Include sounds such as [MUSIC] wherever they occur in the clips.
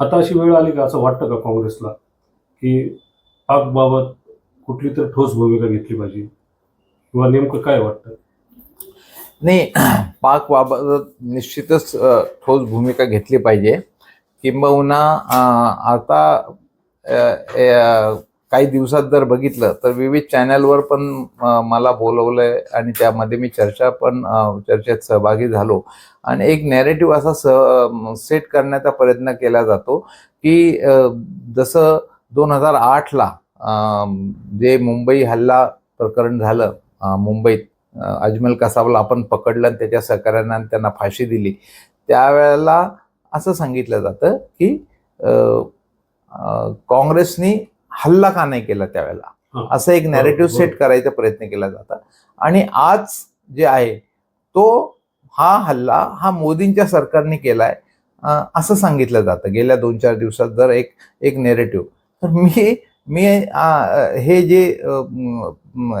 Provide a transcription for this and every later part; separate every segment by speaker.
Speaker 1: आता अशी वेळ आली का असं वाटतं का काँग्रेसला? की पाकबाबत कुठली तर ठोस भूमिका घेतली पाहिजे? किंवा नेमकं काय वाटतं?
Speaker 2: नाही [CLEARS THROAT] पाकबाबत निश्चितच ठोस भूमिका घेतली पाहिजे. किंबहुना आता काही दिवसात जर बघितलं तर विविध चॅनलवर पण मला मला बोलवलंय आणि त्यामध्ये मी चर्चा पण चर्चेत सहभागी झालो. आणि एक नॅरेटिव्ह असा स सेट करण्याचा प्रयत्न केला जातो की जसं दोन हजार आठला जे मुंबई हल्ला प्रकरण झालं मुंबईत अजमल कसाबला आपण पकडलं आणि त्याच्या सहकार्यानं त्यांना फाशी दिली. त्यावेळेला असं सांगितलं जातं की काँग्रेसनी हल्ला का नाही केला त्यावेळेला. असं एक नॅरेटिव्ह. सेट करायचा प्रयत्न केला जाता. आणि आज जे आहे तो हा हल्ला हा मोदींच्या सरकारने केलाय असं सांगितलं जातं. गेल्या दोन चार दिवसात जर एक एक नेरेटिव्ह तर मी मी हे जे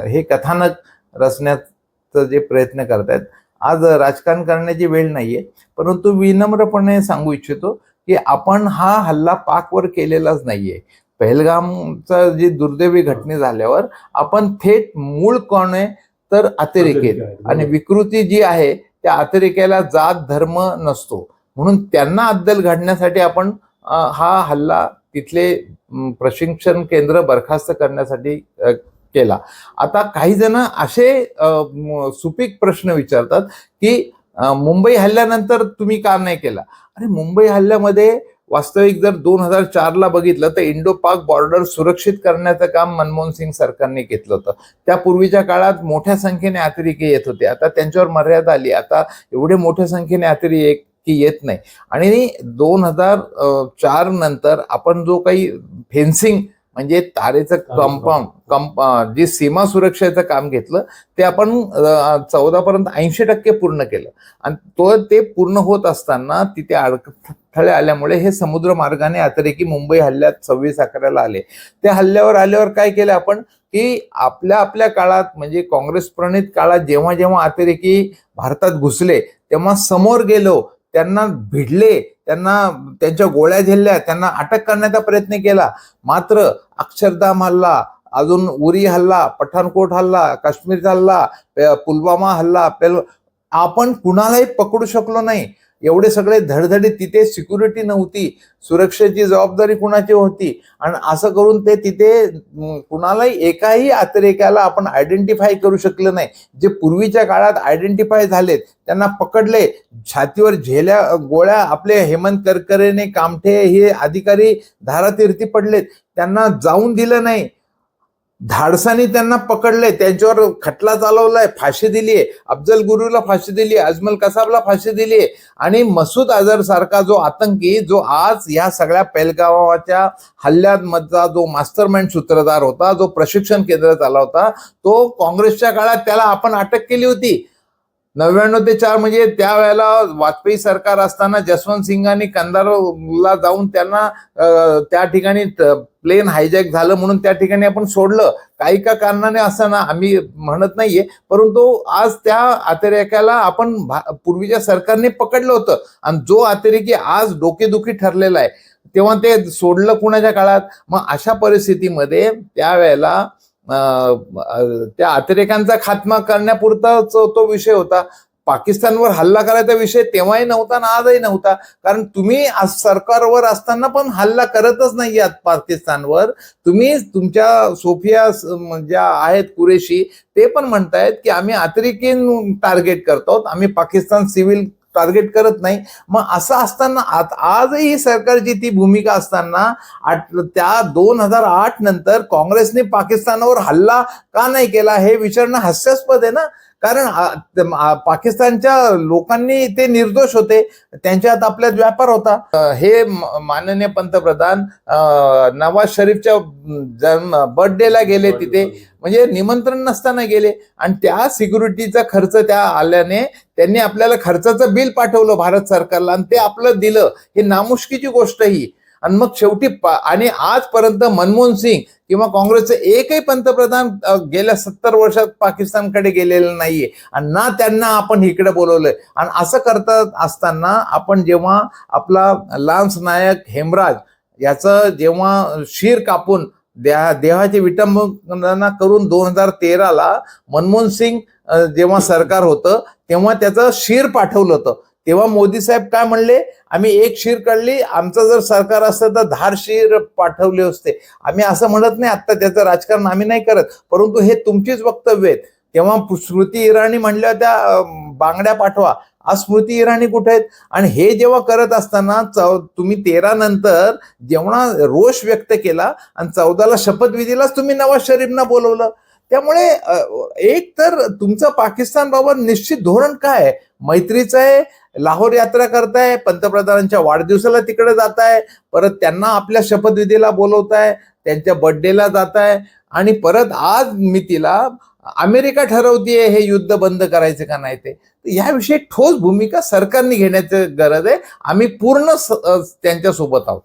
Speaker 2: हे कथानक रचण्याचा जे प्रयत्न करतायत आज राजकारण करण्याची वेळ नाहीये. परंतु विनम्रपणे सांगू इच्छितो की आपण हा हल्ला पाकवर केलेलाच नाहीये. पहलगामचा जी दुर्दैवी घटने झाल्यावर आपण थेट मूळ कोण आहे तर अतिरेकी आहेत.
Speaker 1: अतिरेकी आहेत,
Speaker 2: आणि. विकृती जी आहे त्या अतिरेक्याला जात धर्म नसतो म्हणून त्यांना अद्दल घडण्यासाठी आपण हा हल्ला तिथले प्रशिक्षण केंद्र बरखास्त करण्यासाठी केला आता काही जण असे सुपीक प्रश्न विचारतात की मुंबई हल्ल्यानंतर तुम्ही का नाही केला अरे मुंबई हल्ल्यामध्ये वास्तविक जर दोन हजार चारला बघितलं तर इंडो पाक बॉर्डर सुरक्षित करण्याचं काम मनमोहन सिंग सरकारने घेतलं होतं. त्यापूर्वीच्या काळात मोठ्या संख्येने अतिरेकी येत होते. आता त्यांच्यावर मर्यादा आली. आता एवढे मोठ्या संख्येने अतिरेकी येत नाही. आणि दोन हजार चार नंतर आपण जो काही फेन्सिंग म्हणजे तारेचं कंपाऊंड कंप जे सीमा सुरक्षेचं काम घेतलं ते आपण चौदा पर्यंत ऐंशी टक्के पूर्ण केलं. आणि तो ते पूर्ण होत असताना तिथे अडथळे आल्यामुळे हे समुद्र मार्गाने अतिरेकी मुंबई हल्ल्यात सव्वीस अकराला आले. त्या हल्ल्यावर आल्यावर काय केलं आपण? की आपल्या आपल्या काळात म्हणजे काँग्रेस प्रणित काळात जेव्हा जेव्हा अतिरेकी भारतात घुसले तेव्हा समोर गेलो त्यांना भिडले त्यांना त्यांच्या गोळ्या झेलल्या त्यांना अटक करण्याचा प्रयत्न केला. मात्र अक्षरधाम हल्ला अजून उरी हल्ला पठाणकोट हल्ला काश्मीरचा हल्ला पुलवामा हल्ला पेल आपण कुणालाही पकडू शकलो नाही. एवढे सगळे धडधडीत तिथे सिक्युरिटी नव्हती. सुरक्षेची जबाबदारी कुणाची होती? आणि असं करून ते तिथे कुणालाही एकाही अतिरेक्याला आपण आयडेंटिफाय करू शकलं नाही. जे पूर्वीच्या काळात आयडेंटिफाय झालेत त्यांना पकडले. छातीवर झेल्या गोळ्या आपले हेमंत करकरेने कामठे हे अधिकारी धारातीर्थी पडलेत. त्यांना जाऊन दिलं नाही. धाडसाने त्यांना पकडलंय त्यांच्यावर खटला चालवलाय फाशी दिलीये. अफजल गुरुला फाशी दिली अजमल कसाबला फाशी दिलीये. आणि मसूद अझर सारखा जो आतंकी जो आज या सगळ्या पेलगावाच्या हल्ल्यामधला जो मास्टरमाइंड सूत्रधार होता जो प्रशिक्षण केंद्र चालवता तो काँग्रेसच्या काळात त्याला आपण अटक केली होती. नव्याण्णव ते चार म्हणजे त्यावेळेला वाजपेयी सरकार असताना जसवंत सिंगांनी कंदारला जाऊन त्यांना त्या ठिकाणी प्लेन हायजॅक झालं म्हणून त्या ठिकाणी आपण सोडलं. काही का कारणाने असं ना आम्ही म्हणत नाहीये. परंतु आज त्या अतिरेक्याला आपण भा- पूर्वीच्या सरकारने पकडलं होतं. आणि जो अतिरेकी आज डोकेदुखी ठरलेला आहे तेव्हा ते सोडलं कुणाच्या काळात? मग अशा परिस्थितीमध्ये त्यावेळेला त्या अतिरेकांचा खात्मा करण्यापुरताच तो विषय होता. पाकिस्तानवर हल्ला करायचा विषय तेव्हाही नव्हता ना आजही नव्हता. कारण तुम्ही आज सरकारवर असताना पण हल्ला करतच नाही आहात पाकिस्तानवर. तुम्ही तुमच्या सोफिया ज्या आहेत कुरेशी ते पण म्हणतायत की आम्ही अतिरेकी टार्गेट करतो आम्ही पाकिस्तान सिव्हिल टार्गेट करत नाही. मग असं असताना आत- आजही ही सरकारची ती भूमिका असताना त्या दोन हजार आठ नंतर काँग्रेसने पाकिस्तानावर हल्ला का नाही केला हे विचारणं हास्यास्पद आहे ना? कारण पाकिस्तानच्या लोकांनी ते निर्दोष होते. त्यांच्यात आपल्यात व्यापार होता. हे माननीय पंतप्रधान नवाज शरीफच्या जन्म बर्थडेला गेले तिथे. म्हणजे निमंत्रण नसताना गेले. आणि त्या सिक्युरिटीचा खर्च त्या आल्याने त्यांनी आपल्याला खर्चाचं बिल पाठवलं भारत सरकारला. आणि ते आपलं दिलं. हे नामुष्कीची गोष्ट ही आणि मग शेवटी आणि आजपर्यंत मनमोहन सिंग किंवा काँग्रेसचे एकही पंतप्रधान गेल्या सत्तर वर्षात पाकिस्तानकडे गेलेले नाहीये. आणि ना त्यांना आपण इकडे बोलवलंय. आणि असं करत असताना आपण जेव्हा आपला लान्स नायक हेमराज याचं जेव्हा शिर कापून देहा देहाची विटंबना करून दोन हजार तेराला मनमोहन सिंग जेव्हा सरकार होतं तेव्हा त्याचं शिर पाठवलं होतं. तेव्हा मोदी साहेब काय म्हणले? आम्ही एक शिर काढली आमचं जर सरकार असतं तर धार शिर पाठवले असते. आम्ही असं म्हणत नाही आता त्याचं राजकारण आम्ही नाही करत. परंतु हे तुमचीच वक्तव्य आहेत. तेव्हा स्मृती इराणी म्हणल्या त्या बांगड्या पाठवा. आज स्मृती इराणी कुठे आहेत? आणि हे जेव्हा करत असताना चौ तुम्ही तेरा नंतर जेव्हा रोष व्यक्त केला आणि चौदाला शपथविधीलाच तुम्ही नवाज शरीफना बोलवलं. त्यामुळे एक तर तुमचं पाकिस्तान बाबत निश्चित धोरण काय मैत्रीचं आहे लाहोर यात्रा करताय पंतप्रधानांच्या वाढदिवसाला तिकडे जाताय परत त्यांना आपल्या शपथविधीला बोलवताय त्यांच्या बर्थडेला जाताय आणि परत आज मी तिला अमेरिका ठरवतीये हे युद्ध बंद करायचे का नाही ते. याविषयी ठोस भूमिका सरकारने घेण्याची गरज आहे. आम्ही पूर्ण त्यांच्यासोबत आहोत.